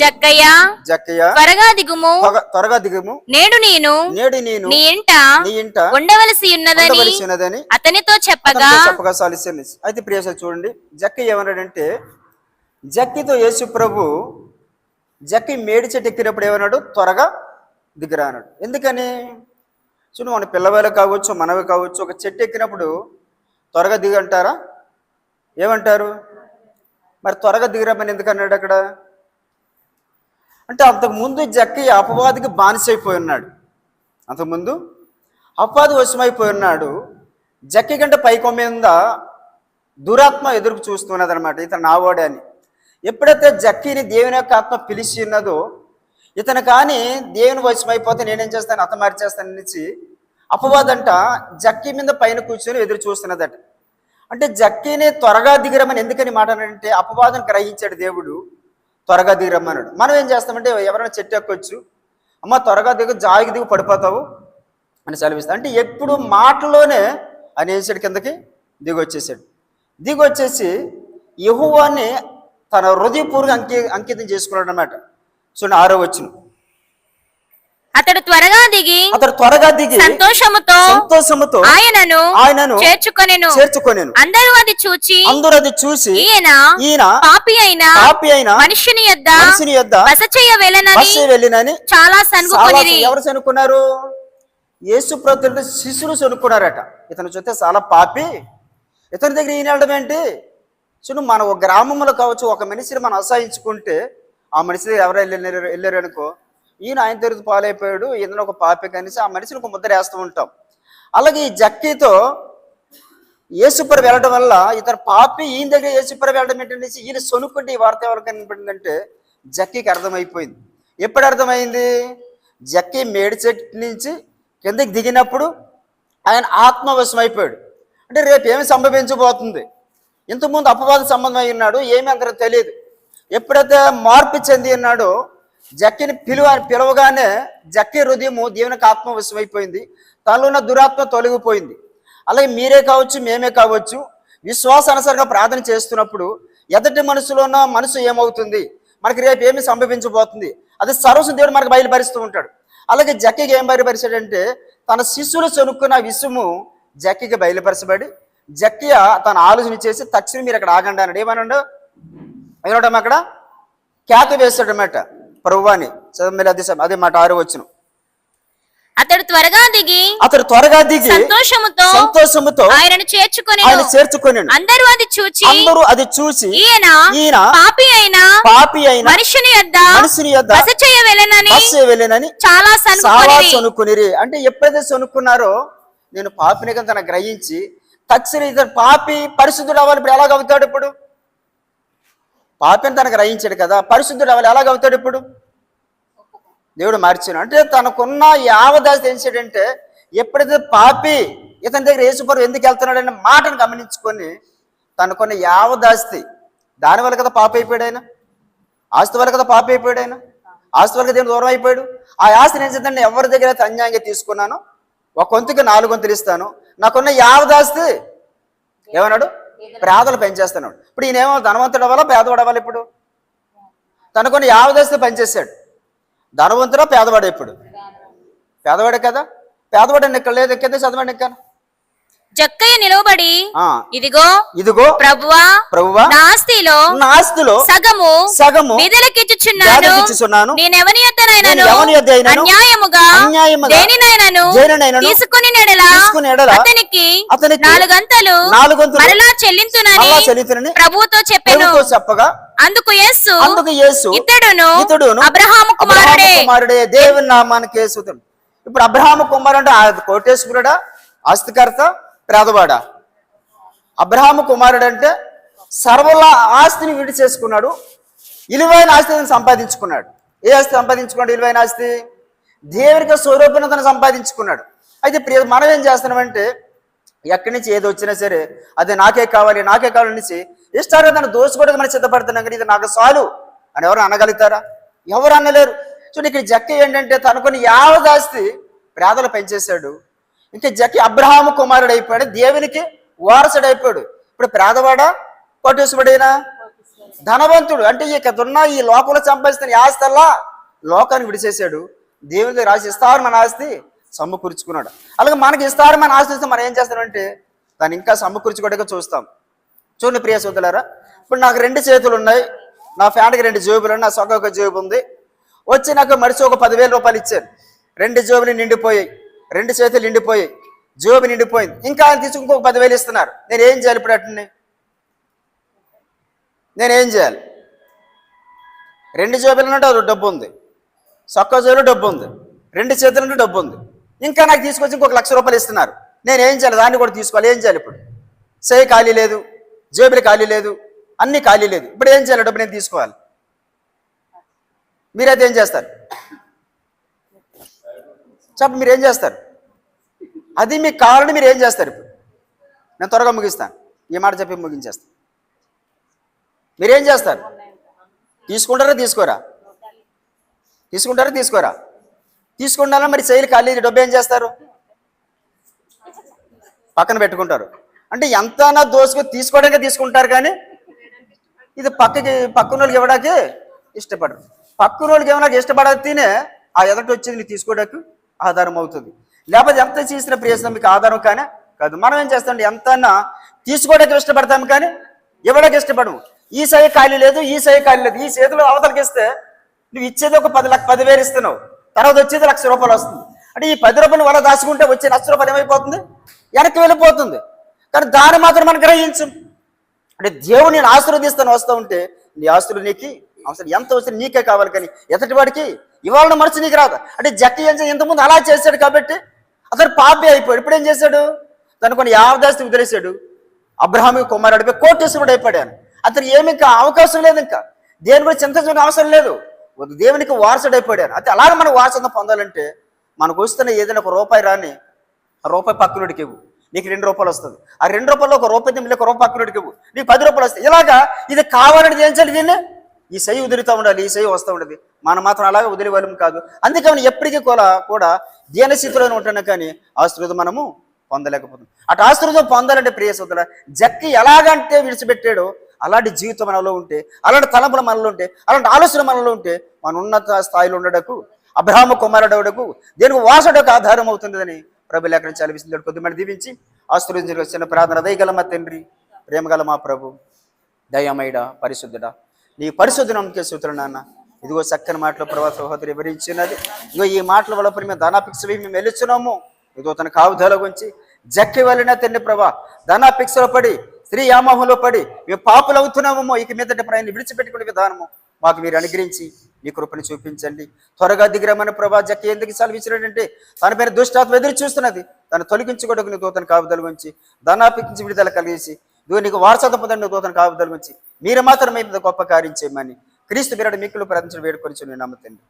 జక్కయ్య జక్కయ్య త్వరగా దిగుము త్వరగా- దిగుము నేడు నేను నేడు నేను నీ ఇంట నీ ఇంట ఉండవలసి ఉన్నదని అతనితో చెప్పగా చెప్పగా సాలిసిన అయితే ప్రియసలు చూడండి జక్కి ఏమన్నాడంటే జక్కితో యేసు ప్రభు జక్కి మేడి చెట్టు ఎక్కినప్పుడు ఏమన్నాడు? త్వరగా దిగిరా అన్నాడు. ఎందుకని? చూడు మన పిల్లవాళ్ళు కావచ్చు మనవి కావచ్చు ఒక చెట్టు ఎక్కినప్పుడు త్వరగా దిగి అంటారా ఏమంటారు? మరి త్వరగా దిగిరామని ఎందుకు అన్నాడు అక్కడ? అంటే అంతకుముందు జక్కి అపవాదికి బానిసైపోయి ఉన్నాడు. అంతకుముందు అపవాది వశమైపోయి ఉన్నాడు. జక్కి కంటే పైకొమ్మ మీద దురాత్మ ఎదురుకు చూస్తున్నది అనమాట ఇతను నావాడే అని. ఎప్పుడైతే జక్కిని దేవుని యొక్క ఆత్మ పిలిచి ఉన్నదో ఇతను కానీ దేవుని వశమైపోతే నేనేం చేస్తాను అత మార్చేస్తాను అనేసి అపవాదంట జక్కి మీద పైన కూర్చొని ఎదురు చూస్తున్నదట. అంటే జక్కీని త్వరగా దిగిరమని ఎందుకని మాట అంటే అపవాదం గ్రహించాడు దేవుడు. త్వరగా దిగిరమ్మన్నాడు. మనం ఏం చేస్తామంటే ఎవరైనా చెట్టు ఎక్కొచ్చు. అమ్మ త్వరగా దిగు జాయికి దిగు పడిపోతావు అని సెలవిస్తాడు. అంటే ఎప్పుడు మాటలోనే ఆయన వేసాడు కిందకి? దిగొచ్చేసాడు దిగొచ్చేసి వచ్చేసి యహువాన్ని తన హృదయపూర్వక అంకి అంకితం చేసుకున్నాడు అనమాట చూడండి ఆరో వచ్చును అతడు త్వరగా దిగి అతడు త్వరగా దిగి సంతోషముతో సంతోషముతో ఆయనను ఆయనను చేర్చుకొనెను. చేర్చుకొనేను. అందరూ అది చూచి అందరూ అది చూసి ఈయన ఈయన పాపి అయిన పాపి అయిన మనుషుని యొద్ద మనిషిని యొద్ద బస చేయ వెళ్ళనని వెళ్ళినని చాలా సనుగుకొనిరి ఎవరు చనుక్కున్నారు యేసు ప్రభుత్వ శిష్యులు చనుక్కున్నారట ఇతను చూస్తే చాలా పాపి. ఇతని దగ్గర ఈయన వెళ్ళడం ఏంటి? చూడు మన ఒక గ్రామంలో కావచ్చు ఒక మనిషిని మనం అసహించుకుంటే ఆ మనిషి ఎవరు వెళ్ళారు వెళ్ళారు అనుకో ఈయన ఆయన దగ్గర పాలైపోయాడు. ఈయన ఒక పాపి కనేసి ఆ మనిషిని ఒక ముద్ర వేస్తూ ఉంటాం. అలాగే ఈ జక్కీతో ఏసుప్ర వెళ్ళడం వల్ల ఇతను పాపి ఈయన దగ్గర యేసుపర వెళ్ళడం ఏంటనేసి ఈయన సొనుక్కుంటే ఈ వార్త ఎవరికి కనపడిందంటే జక్కీకి అర్థమైపోయింది. ఎప్పుడు అర్థమైంది? జక్కీ మేడి చెట్టు నుంచి కిందకి దిగినప్పుడు ఆయన ఆత్మవశం అయిపోయాడు. అంటే రేపు ఏమి సంభవించబోతుంది? ఇంతకుముందు అపవాద సంబంధం అయి ఉన్నాడు. ఏమీ అందరూ తెలియదు. ఎప్పుడైతే మార్పు చెంది ఉన్నాడో జక్కిని పిలువ పిలవగానే జక్కి హృదయము దేవునికి ఆత్మవశమైపోయింది తనలో ఉన్న దురాత్మ తొలగిపోయింది. అలాగే మీరే కావచ్చు మేమే కావచ్చు విశ్వాసానుసారంగా ప్రార్థన చేస్తున్నప్పుడు ఎదటి మనసులో ఉన్న మనసు ఏమవుతుంది? మనకి రేపు ఏమి సంభవించబోతుంది? అది సరస్సు దేవుడు మనకు బయలుపరుస్తూ ఉంటాడు. అలాగే జక్కికి ఏం బయలుపరిచాడంటే తన శిష్యులు చనుక్కున్న విషయము జక్కికి బయలుపరచబడి జక్కియ తన ఆలోచన చేసి తక్షణం మీరు అక్కడ ఆగండి అన్నాడు. ఏమన్నాడు? ఏమన్నాడు అక్కడ? కేక ప్రభువాని అదే అదే మాట ఆరు వచ్చును అతడు త్వరగా దిగి అతడు త్వరగా దిగి సంతోషముతో సంతోషముతో ఆయనను చేర్చుకొని ఆయన చేర్చుకొని అందరూ అది చూచి అందరూ అది చూసి ఈయన ఈయన పాపి అయిన పాపి అయిన మనుషుని యొద్ద మనిషిని యొద్ద బస చేయ వెళ్ళనని బస్సు వెళ్ళినని చాలా చాలా సనుకొని సొనుక్కునిరి. అంటే ఎప్పుడైతే సొనుక్కున్నారో నేను పాపిని కనుక తన గ్రహించి తక్షణ ఇతను పాపి పరిశుద్ధుడు అవ్వాలి. ఇప్పుడు ఎలాగవుతాడు ఇప్పుడు? పాపిని తనకు రహించాడు కదా? పరిశుద్ధుడు అవ్వాలి ఎలాగవుతాడు ఇప్పుడు? దేవుడు మార్చాను అంటే తనకున్న యావదాసి తెలిసాడంటే ఎప్పుడైతే పాపి ఇతని దగ్గర యేసుపరు ఎందుకు వెళ్తున్నాడనే మాటను గమనించుకొని తనకున్న యావదాస్తి దానివల్ల కదా పాప అయిపోయాడు ఆయన. ఆస్తి వల్ల కదా పాప అయిపోయాడు ఆయన. ఆస్తి వల్ల దేవుడు దూరం అయిపోయాడు. ఆ ఆస్తి నేను చేద్దాం? ఎవరి దగ్గర అయితే అన్యాయంగా తీసుకున్నాను ఒక కొంతకి నాలుగు వంతులు ఇస్తాను. నాకున్న యావదాస్తి ఏమన్నాడు? పేదలు పెంచేస్తున్నాడు ఇప్పుడు ఈయన ఏమో ధనవంతుడు అవ్వాలా పేదవాడు అవ్వాలి ఇప్పుడు? తనకున్న యావదాస్తి పనిచేశాడు. ధనవంతుడా పేదవాడు ఇప్పుడు? పేదవాడే కదా? పేదవాడు ఎక్కడ లేదు కింద చదవండి ఎక్కాను జక్కయ్య నిలవబడి ఆ, ఇదిగో ఇదిగో ప్రభువా ప్రభువా నా ఆస్తిలో నా ఆస్తిలో సగము సగము విధులకిచ్చుచున్నాను. నేనెవని యొద్దనైనను? అన్యాయముగా దేనినైనను? దేనినైనను? తీసుకుని నెడల. అతనికి నాలుగంతలు నాలుగంతులు మరలా చెల్లించునని చెల్లించునని ప్రభువుతో చెప్పెను. చెప్పగా అందుకు యేసు అందుకు యేసు ఇతడును ఇతడును అబ్రహాము కుమారుడే. కుమారుడే. దేవుని నామానికి యేసుతుడు ఇప్పుడు అబ్రహాము కుమారుడు అంటే కోటేశ్వరుడా? ఆస్తికర్త? పేదవాడ అబ్రహాము కుమారుడు అంటే సర్వల ఆస్తిని విడి చేసుకున్నాడు విలువైన ఆస్తిని సంపాదించుకున్నాడు. ఏ ఆస్తి సంపాదించుకున్నాడు విలువైన ఆస్తి? దేవునికి స్వరూపణతను సంపాదించుకున్నాడు. అయితే ప్రియ మనం ఏం చేస్తున్నామంటే ఎక్కడి నుంచి ఏది వచ్చినా సరే అది నాకే కావాలి నాకే కావాలి నుంచి ఇష్టారా తను దోచుకోవడానికి మనం సిద్ధపడుతున్నాం కానీ ఇది నాకు చాలు అని ఎవరు అనగలుగుతారా? ఎవరు అనలేరు. చూడండి ఇక్కడ జక్క ఏంటంటే తనకొని యావదాస్తి పేదలు పెంచేశాడు. ఇంకా జకి అబ్రహాము కుమారుడు అయిపోయాడు. దేవునికి వారసుడు అయిపోయాడు. ఇప్పుడు పేదవాడా? కోటేశ్వరుడైనా? ధనవంతుడు. అంటే ఇక దున్న ఈ లోకంలో సంపాదిస్తున్న ఈ ఆస్తల్లా లోకాన్ని విడిచేశాడు. దేవుని రాసి ఇస్తారు మన ఆస్తి సమకూర్చుకున్నాడు. అలాగే మనకి ఇస్తారు మన ఆస్తి ఇస్తే మనం ఏం చేస్తామంటే దాన్ని ఇంకా సమకూర్చుకోవడానికి చూస్తాం. చూడండి ప్రియ సోదరులారా ఇప్పుడు నాకు రెండు చేతులు ఉన్నాయి. నా ఫ్యాన్కి రెండు జేబులు ఉన్నాయి. నా సొగ ఒక జేబు ఉంది. వచ్చి నాకు మనిషి ఒక పదివేల రూపాయలు ఇచ్చారు. రెండు జేబులు నిండిపోయాయి. రెండు చేతులు నిండిపోయాయి జేబు నిండిపోయింది. ఇంకా ఆయన తీసుకు ఇంకొక పదివేలు ఇస్తున్నారు. నేను ఏం చేయాలి ఇప్పుడు అట్ని నేనేం చేయాలి? రెండు జేబులు అంటే డబ్బు ఉంది. సొక్క జోబులు డబ్బు ఉంది. రెండు చేతులు డబ్బు ఉంది. ఇంకా నాకు తీసుకొచ్చి ఇంకొక లక్ష రూపాయలు ఇస్తున్నారు. నేను ఏం చేయాలి? దాన్ని కూడా తీసుకోవాలి. ఏం చేయాలి ఇప్పుడు? సై ఖాళీ లేదు జేబులు ఖాళీ లేదు అన్ని ఖాళీ లేదు. ఇప్పుడు ఏం చేయాలి? డబ్బు నేను తీసుకోవాలి. మీరైతే ఏం చేస్తారు? చెప్ప మీరు ఏం చేస్తారు? అది మీకు కావాలని మీరు ఏం చేస్తారు ఇప్పుడు? నేను త్వరగా ముగిస్తాను. ఈ మాట చెప్పి ముగించేస్తాను మీరేం చేస్తారు? తీసుకుంటారా తీసుకోరా? తీసుకుంటారా తీసుకోరా? తీసుకుంటారా మరి చైలు ఖాళీ డబ్బు ఏం చేస్తారు? పక్కన పెట్టుకుంటారు. అంటే ఎంత దోసుకు తీసుకోవడానికి తీసుకుంటారు కానీ ఇది పక్కకి పక్కన వాళ్ళకి ఇవ్వడానికి ఇష్టపడరు. పక్కన వాళ్ళకి ఏమైనా ఇష్టపడక తినే ఆ ఎదటి వచ్చేది నీకు తీసుకోవడానికి ఆధారం అవుతుంది లేకపోతే ఎంత చేసిన ప్రయత్నం మీకు ఆధారం కానీ కాదు. మనం ఏం చేస్తాం ఎంత తీసుకోవడానికి ఇష్టపడతాం కానీ ఇవ్వడానికి ఇష్టపడము. ఈ సై ఖాళీ లేదు ఈ సై ఖాళీ లేదు. ఈ చేతిలో అవతలకి ఇస్తే నువ్వు ఇచ్చేది ఒక పది లక్ష పదివేలు ఇస్తున్నావు. తర్వాత వచ్చేది లక్ష రూపాయలు వస్తుంది. అంటే ఈ పది రూపాయలు వల్ల దాచుకుంటే వచ్చే లక్ష రూపాయలు ఏమైపోతుంది? వెనక్కి వెళ్ళిపోతుంది. కానీ దాన్ని మాత్రం మనం గ్రహించు. అంటే దేవుడు నేను ఆశీర్వదిస్తాను వస్తూ ఉంటే నీ ఆస్తులు నీకు అవసరం. ఎంత అవసరం నీకే కావాలి కానీ ఎతటి వాడికి ఇవాళ మనసు నీకు రాదు. అంటే జక్కి ఏం ఇంతకుముందు అలా చేశాడు కాబట్టి అతను పాపి అయిపోయాడు. ఇప్పుడు ఏం చేశాడు? తను కొన్ని యావదాస్తి వదిలేశాడు. అబ్రహామి కుమారుడిపై కోటేశ్వరుడు అయిపోయాను అతను ఏమి ఇంకా అవకాశం లేదు ఇంకా. దేని గురించి చింతించిన అవసరం లేదు. దేవునికి వారసుడు అయిపోయాడు. అయితే అలాగే మనం వారసత్వం పొందాలంటే మనకు వస్తున్న ఏదైనా ఒక రూపాయి రాని ఆ రూపాయి పక్కనుడికి ఇవ్వు. నీకు రెండు రూపాయలు వస్తుంది. ఆ రెండు రూపాయలు ఒక రూపాయి తిమ్మిలి ఒక రూపాయి పక్కనుడికి ఇవ్వు. నీకు పది రూపాయలు వస్తాయి. ఇలాగా ఇది కావాలని ఏం చేయాలి దీన్ని ఈ సై వదులుతూ ఉండాలి ఈ సై వస్తూ ఉండదు మనం మాత్రం అలాగే వదిలేవాళ్ళం కాదు. అందుకని ఎప్పటికీ కూడా కూడా దీన స్థితిలోనే ఉంటున్నా కానీ ఆశ్రుతం మనము పొందలేకపోతున్నాం. అటు ఆశ్రుతం పొందాలంటే ప్రియ సోదర జక్కి ఎలాగంటే విడిచిపెట్టాడో అలాంటి జీవితం మనలో ఉంటే అలాంటి తలంపులు మనలో ఉంటే అలాంటి ఆలోచన మనలో ఉంటే మన ఉన్నత స్థాయిలో ఉండడకు అబ్రహాము కుమారుడవుడకు దేనికి వాసడకు ఆధారం అవుతుందని ప్రభు లేఖనం చదివిస్తుంది కొద్దిమంది దీవించి ఆశ్రయించిన చిన్న ప్రార్థన. దయగల మా తండ్రి ప్రేమగల మా ప్రభు? దయమైడ పరిశుద్ధుడా నీ పరిశుద్ధ నమ్మకే సూత్రం నాన్న. ఇదిగో చక్కని మాటలు ప్రభా సహోదరి వివరించినది. ఇదిగో ఈ మాటల వల్ల మేము ధనాపిక్స్ మేము వెలుచున్నాము. ఇదిగో తన కావుదల గురించి జక్కి వెళ్ళిన తండ్రి ప్రభా ధనాపిక్స్లో పడి స్త్రీ యామోహంలో పడి మేము పాపులు అవుతున్నామో ఇక మీదట ఆయన విడిచిపెట్టుకునే విధానము మాకు మీరు అనుగ్రహించి నీ కృపను చూపించండి. త్వరగా దిగిరమని ప్రభా జక్కి ఎందుకు సెలవిచ్చినట్టంటే తన పైన దుష్టాత్మ ఎదురు చూస్తున్నది. తను తొలగించుకోవడానికి నీ దూతను కాపుదల గురించి ధనాపిక్కించి విడుదల కలిగేసి ఇదిగో నీకు వారసత్వ పొందండి దూతను కాపుదల గురించి. మీరు మాత్రమే గొప్ప కార్యం చేయమని క్రీస్తు బిరడు మిక్కులు ప్రార్థించడం వేడుకొని నేను నమ్ముతండి